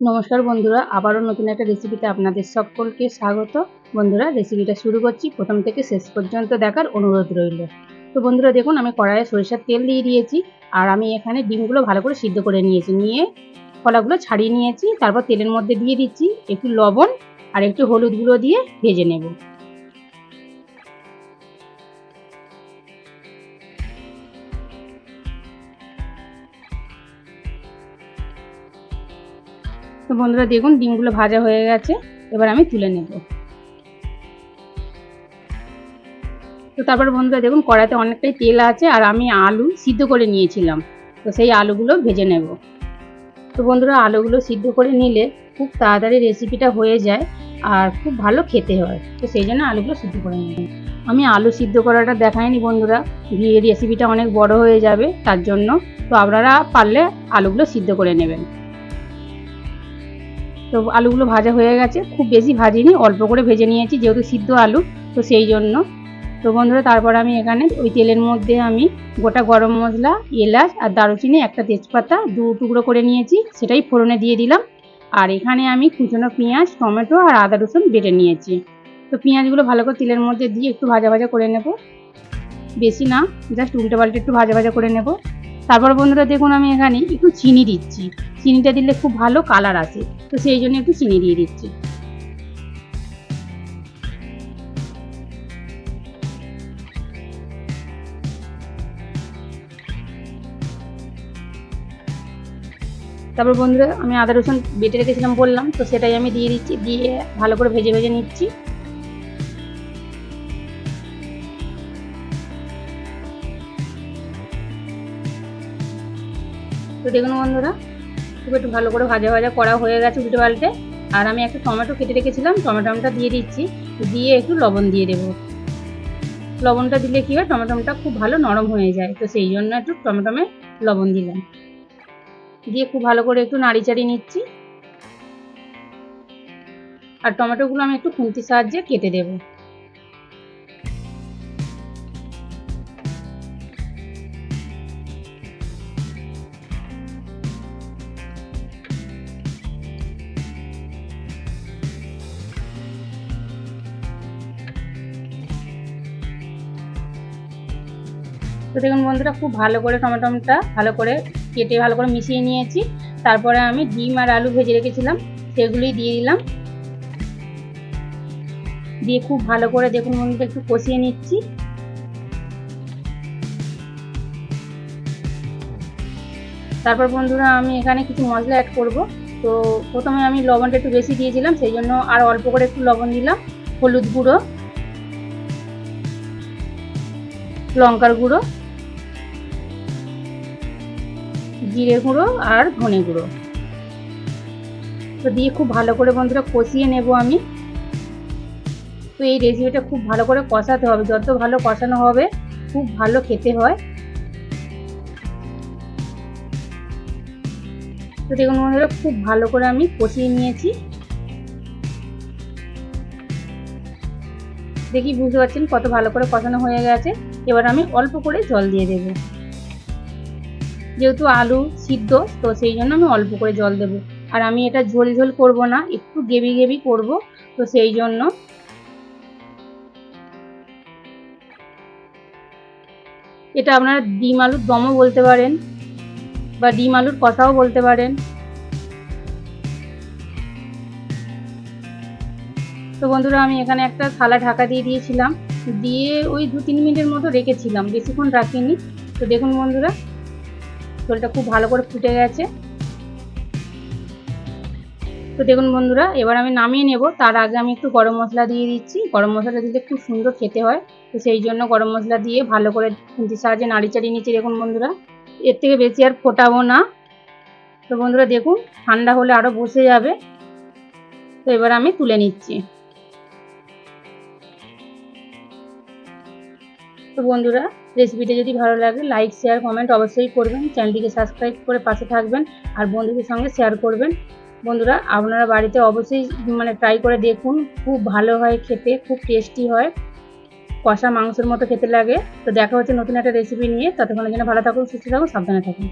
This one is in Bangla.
নমস্কার বন্ধুরা, আবারও নতুন একটা রেসিপিতে আপনাদের সকলকে স্বাগত। বন্ধুরা রেসিপিটা শুরু করছি। প্রথম থেকে শেষ পর্যন্ত দেখার অনুরোধ রইল। তো বন্ধুরা, দেখুন, আমি কড়াইয়ে সরিষার তেল দিয়ে দিয়েছি। আর আমি এখানে ডিমগুলো ভালো করে সিদ্ধ করে নিয়েছি। নিয়ে কলাগুলো ছাড়িয়ে নিয়েছি। তারপর তেলের মধ্যে দিয়ে দিচ্ছি একটু লবণ আর একটু হলুদ গুঁড়ো দিয়ে ভেজে নেব। তো বন্ধুরা দেখুন, ডিমগুলো ভাজা হয়ে গেছে। এবার আমি তুলে নেব। তো তারপর বন্ধুরা দেখুন, কড়াইতে অনেকটাই তেল আছে, আর আমি আলু সিদ্ধ করে নিয়েছিলাম। তো সেই আলুগুলো ভেজে নেব। তো বন্ধুরা, আলুগুলো সিদ্ধ করে নিলে খুব তাড়াতাড়ি রেসিপিটা হয়ে যায় আর খুব ভালো খেতে হয়। তো সেই জন্য আলুগুলো সিদ্ধ করে নেব আমি আলু সিদ্ধ করাটা দেখাইনি বন্ধুরা রেসিপিটা অনেক বড় হয়ে যাবে, তার জন্য। তো আপনারা পারলে আলুগুলো সিদ্ধ করে নেবেন। তো আলুগুলো ভাজা হয়ে গেছে। খুব বেশি ভাজিনি, অল্প করে ভেজে নিয়েছি, যেহেতু সিদ্ধ আলু, তো সেই জন্য। তো বন্ধুরা, তারপর আমি এখানে ওই তেলের মধ্যে আমি গোটা গরম মশলা, এলাচ আর দারুচিনি, একটা তেজপাতা দু টুকরো করে নিয়েছি, সেটাই ফোড়নে দিয়ে দিলাম। আর এখানে আমি কুচনো পেঁয়াজ, টমেটো আর আদা রসুন বেটে নিয়েছি। তো পেঁয়াজগুলো ভালো করে তেলের মধ্যে দিয়ে একটু ভাজা ভাজা করে নেব। বেশি না, জাস্ট উল্টে পাল্টে একটু ভাজা ভাজা করে নেব। তারপর বন্ধুরা, দেখুন আমি এখানে একটু চিনি দিচ্ছি। চিনিটা দিলে খুব ভালো কালার আসে তো সেই জন্য একটু চিনি দিয়ে দিচ্ছি। তারপর বন্ধুরা, আমি আদা রসুন বেটে রেখেছিলাম বললাম, তো সেটাই আমি দিয়ে দিচ্ছি, দিয়ে ভালো করে ভেজে ভেজে নিচ্ছি। তো দেখুন বন্ধুরা খুব একটু ভালো করে ভাজা ভাজা করা হয়ে গেছে উল্টে পাল্টে আর আমি একটা টমেটো কেটে রেখেছিলাম টমেটোটা দিয়ে দিচ্ছি। দিয়ে একটু লবণ দিয়ে দেবো। লবণটা দিলে কী হয় টমেটোটা খুব ভালো নরম হয়ে যায়। তো সেই জন্য একটু টমেটোমে লবণ দিলাম। দিয়ে খুব ভালো করে একটু নাড়ি চাড়িয়ে নিচ্ছি। আর টমেটোগুলো আমি একটু খুন্তির সাহায্যে কেটে দেবো। তো দেখুন বন্ধুরা, খুব ভালো করে টমেটোটা ভালো করে কেটে ভালো করে মিশিয়ে নিয়েছি। তারপরে আমি ডিম আর আলু ভেজে রেখেছিলাম, সেগুলোই দিয়ে দিলাম। দিয়ে খুব ভালো করে দেখুন বন্ধুরা, একটু কষিয়ে নিচ্ছি। তারপর বন্ধুরা, আমি এখানে কিছু মশলা অ্যাড করব। তো প্রথমে আমি লবণটা একটু বেশি দিয়েছিলাম, সেই জন্য আর অল্প করে একটু লবণ দিলাম। হলুদ গুঁড়ো, লঙ্কার গুঁড়ো জিরে গুঁড়ো আর ধনে গুঁড়ো। তো দিয়ে খুব ভালো করে বন্ধুরা কষিয়ে নেব আমি। তো এই রেসিপিটা খুব ভালো করে কষাতে হবে। যত ভালো কষানো হবে, খুব ভালো খেতে হয়। তো দেখুন বন্ধুরা, খুব ভালো করে আমি কষিয়ে নিয়েছি। দেখি বুঝতে পারছেন কত ভালো করে কষানো হয়ে গেছে। এবার আমি অল্প করে জল দিয়ে দেব। যেহেতু আলু সিদ্ধ, তো সেই জন্য আমি অল্প করে জল দেব। আর আমি এটা ঝোল ঝোল করব না, একটু গেবি গেবি করব, তো সেই জন্য। এটা আপনারা ডিম আলুর দমও বলতে পারেন, বা ডিম আলুর কথাও বলতে পারেন। তো বন্ধুরা, আমি এখানে একটা থালা ঢাকা দিয়ে দিয়েছিলাম। দিয়ে ওই দু তিন মিনিটের মতো রেখেছিলাম, বেশিক্ষণ রাখিনি। তো দেখুন বন্ধুরা ঝোলটা খুব ভালো করে ফুটে গেছে। তো দেখুন বন্ধুরা, এবার আমি নামিয়ে নেব। তার আগে আমি একটু গরম মশলা দিয়ে দিচ্ছি। গরম মশলা দিলে খুব সুন্দর খেতে হয়। তো সেই জন্য গরম মশলা দিয়ে ভালো করে খুন্তির সাহায্যে নাড়ি চাড়িয়ে নিচ্ছি দেখুন বন্ধুরা, এর থেকে বেশি আর ফোটাবো না। তো বন্ধুরা দেখুন, ঠান্ডা হলে আরও বসে যাবে। তো এবার আমি তুলে নিচ্ছি। তো বন্ধুরা রেসিপিটা যদি ভালো লাগে লাইক শেয়ার কমেন্ট অবশ্যই করবেন। চ্যানেলটিকে সাবস্ক্রাইব করে পাশে থাকবেন আর বন্ধুদের সঙ্গে শেয়ার করবেন। বন্ধুরা, আপনারা বাড়িতে অবশ্যই মানে ট্রাই করে দেখুন, খুব ভালো হয় খেতে, খুব টেস্টি হয়। কষা মাংসের মতো খেতে লাগে। তো দেখা হচ্ছে নতুন একটা রেসিপি নিয়ে। ততক্ষণের জন্য ভালো থাকুন, সুস্থ থাকুন, সাবধানে থাকুন।